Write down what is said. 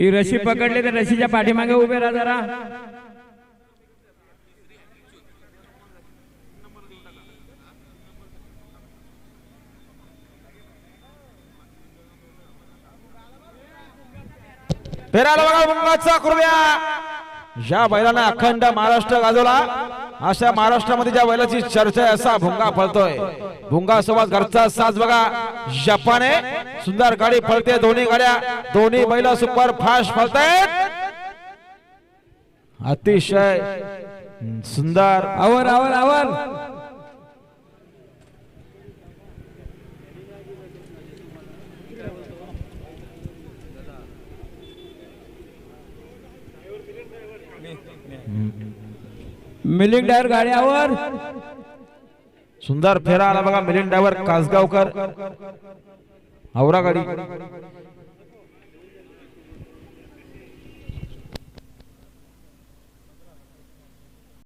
ही रशी पकडली तर रशीच्या पाठीमागे उभे राहा जरा. पेराला बघा मुंगाचा कुरब्या ज्या बैलांना अखंड महाराष्ट्र गाजवला अशा महाराष्ट्रामध्ये ज्या बैलाची चर्चा आहे असा भुंगा फळतोय. भुंगा सोबत घरचा साज बघा. जपाने सुंदर गाडी फळते दोन्ही गाड्या दोन्ही बैल सुपर फास्ट फळतायत अतिशय सुंदर. आवर आवर आवर. मिलिंग डायर गाड्यावर. सुंदर फेरा आला बघा मिलिंग डायवर कासगावकर. औरा गाडी.